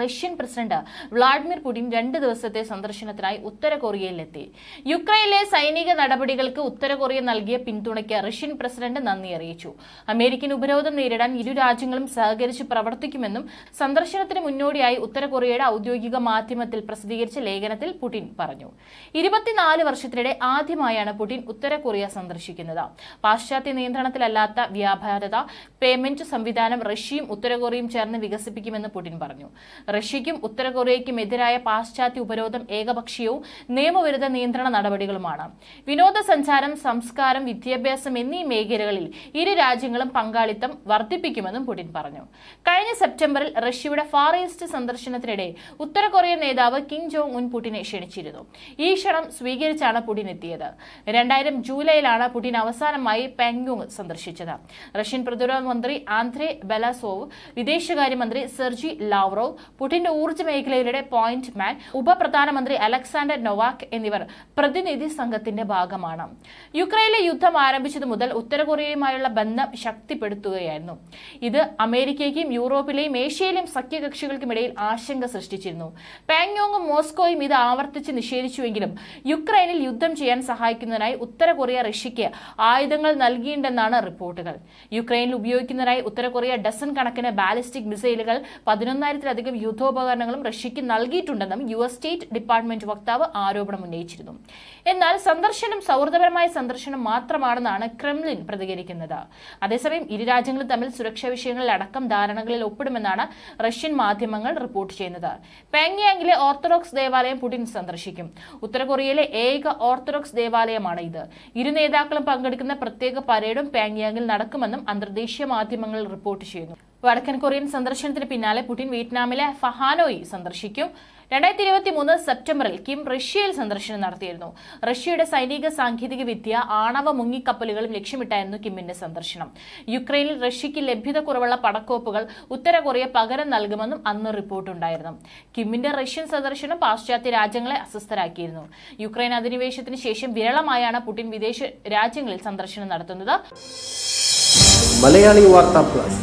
Russian president Vladimir Putin രണ്ട് ദിവസത്തെ സന്ദർശനത്തിനായി ഉത്തര കൊറിയയിലെത്തി യുക്രൈനിലെ സൈനിക നടപടികൾക്ക് ഉത്തര കൊറിയ നൽകിയ പിന്തുണയ്ക്ക് റഷ്യൻ പ്രസിഡന്റ് നന്ദി അറിയിച്ചു. അമേരിക്കൻ ഉപരോധം നേരിടാൻ ഇരു രാജ്യങ്ങളും സഹകരിച്ച് പ്രവർത്തിക്കുമെന്നും സന്ദർശനത്തിന് മുന്നോടിയായി ഉത്തര കൊറിയയുടെ ഔദ്യോഗിക മാധ്യമത്തിൽ പ്രസിദ്ധീകരിച്ച ലേഖനത്തിൽ പുടിൻ പറഞ്ഞു. ഇരുപത്തിനാല് വർഷത്തിനിടെ ആദ്യമായാണ് പുടിൻ ഉത്തര കൊറിയ സന്ദർശിക്കുന്നത്. പാശ്ചാത്യ നിയന്ത്രണത്തിലല്ലാത്ത വ്യാപാരത പേയ്മെന്റ് സംവിധാനം റഷ്യയും ഉത്തര കൊറിയയും ചേർന്ന് വികസിപ്പിക്കുമെന്ന് പുടിൻ പറഞ്ഞു. റഷ്യയ്ക്കും ഉത്തര കൊറിയയ്ക്കും എതിരായ പാശ്ചാത്യ ഉപരോധം ഏകപക്ഷീയവും നിയമവിരുദ്ധ നിയന്ത്രണ നടപടികളുമാണ്. വിനോദസഞ്ചാരം സംസ്കാരം വിദ്യാഭ്യാസം എന്നീ മേഖലകളിൽ ഇരു രാജ്യങ്ങളും പങ്കാളിത്തം വർദ്ധിപ്പിക്കുമെന്നും പുടിൻ പറഞ്ഞു. കഴിഞ്ഞ സെപ്റ്റംബറിൽ റഷ്യയുടെ ഫാർ ഈസ്റ്റ് സന്ദർശനത്തിനിടെ ഉത്തര കൊറിയൻ നേതാവ് കിം ജോങ് ഉൻ പുടിനെ ക്ഷണിച്ചിരുന്നു. ഈ ക്ഷണം സ്വീകരിച്ചാണ് പുടിൻ എത്തിയത്. രണ്ടായിരം ജൂലൈയിലാണ് പുടിൻ അവസാനമായി പാങ്യോങ് സന്ദർശിച്ചത്. റഷ്യൻ പ്രതിരോധ മന്ത്രി ആന്ധ്രെ ബെലാസോവ് വിദേശകാര്യമന്ത്രി സെർജി ലാവ്റോവ് പുടിന്റെ ഊർജ മേഖലയിലെ പോയിന്റ് മാൻ ഉപപ്രധാനമന്ത്രി അലക്സാണ്ടർ നൊവാക് എന്നിവർ പ്രതിനിധി സംഘത്തിന്റെ ഭാഗമാണ്. യുക്രൈനിലെ യുദ്ധം ആരംഭിച്ചതു മുതൽ ഉത്തര കൊറിയയുമായുള്ള ബന്ധം ശക്തിപ്പെടുത്തുകയായിരുന്നു. ഇത് അമേരിക്കയ്ക്കും യൂറോപ്പിലെയും ഏഷ്യയിലെയും സഖ്യകക്ഷികൾക്കുമിടയിൽ ആശങ്ക സൃഷ്ടിച്ചിരുന്നു. പാങ്യോങ്ങും മോസ്കോയും ഇത് ആവർത്തിച്ച് നിഷേധിച്ചുവെങ്കിലും യുക്രൈനിൽ യുദ്ധം ചെയ്യാൻ സഹായിക്കുന്നതിനായി ഉത്തര കൊറിയ റഷ്യയ്ക്ക് ആയുധങ്ങൾ നൽകിയിട്ടുണ്ടെന്നാണ് റിപ്പോർട്ടുകൾ. യുക്രൈനിൽ ഉപയോഗിക്കുന്നതിനായി ഉത്തര കൊറിയ ഡസൺ കണക്കിന് ബാലിസ്റ്റിക് മിസൈലുകൾ പതിനൊന്നായിരത്തിലധികം യുദ്ധോപകരണങ്ങളും റഷ്യയ്ക്ക് നൽകിയിട്ടുണ്ടെന്നും യു എസ് സ്റ്റേറ്റ് ഡിപ്പാർട്ട്മെന്റ് വക്താവ് ആരോപണം ഉന്നയിച്ചിരുന്നു. എന്നാൽ സന്ദർശനം സൗഹൃദപരമായ സന്ദർശനം മാത്രമാണെന്നാണ് ക്രെംലിൻ പ്രതികരിക്കുന്നത്. അതേസമയം ഇരു രാജ്യങ്ങളും തമ്മിൽ സുരക്ഷാ വിഷയങ്ങളിൽ അടക്കം ധാരണകളിൽ ഒപ്പിടുമെന്നാണ് റഷ്യൻ മാധ്യമങ്ങൾ റിപ്പോർട്ട് ചെയ്യുന്നത്. പാങ്യാങ്ങിലെ ഓർത്തഡോക്സ് ദേവാലയം പുടിൻ സന്ദർശിക്കും. ഉത്തര കൊറിയയിലെ ഏക ഓർത്തഡോക്സ് ദേവാലയമാണ് ഇത്. ഇരു നേതാക്കളും പങ്കെടുക്കുന്ന പ്രത്യേക പരേഡും പാങ്യാങ്ങിൽ നടക്കുമെന്നും അന്തർദേശീയ മാധ്യമങ്ങൾ റിപ്പോർട്ട് ചെയ്യുന്നു. വടക്കൻ കൊറിയൻ സന്ദർശനത്തിന് പിന്നാലെ പുടിൻ വിയറ്റ്നാമിലെ ഫഹാനോയി സന്ദർശിക്കും. രണ്ടായിരത്തി ഇരുപത്തി മൂന്ന് സെപ്റ്റംബറിൽ കിം റഷ്യയിൽ സന്ദർശനം നടത്തിയിരുന്നു. റഷ്യയുടെ സൈനിക സാങ്കേതിക വിദ്യ ആണവ മുങ്ങിക്കപ്പലുകളും ലക്ഷ്യമിട്ടായിരുന്നു കിമ്മിന്റെ സന്ദർശനം. യുക്രൈനിൽ റഷ്യയ്ക്ക് ലഭ്യത കുറവുള്ള പടക്കോപ്പുകൾ ഉത്തര കൊറിയ പകരം നൽകുമെന്നും അന്ന് റിപ്പോർട്ടുണ്ടായിരുന്നു കിമ്മിന്റെ റഷ്യൻ സന്ദർശനം പാശ്ചാത്യ രാജ്യങ്ങളെ അസ്വസ്ഥരാക്കിയിരുന്നു. യുക്രൈൻ അധിനിവേശത്തിന് ശേഷം വിരളമായാണ് പുടിൻ വിദേശ രാജ്യങ്ങളിൽ സന്ദർശനം നടത്തുന്നത്. Malayali Vartha plus.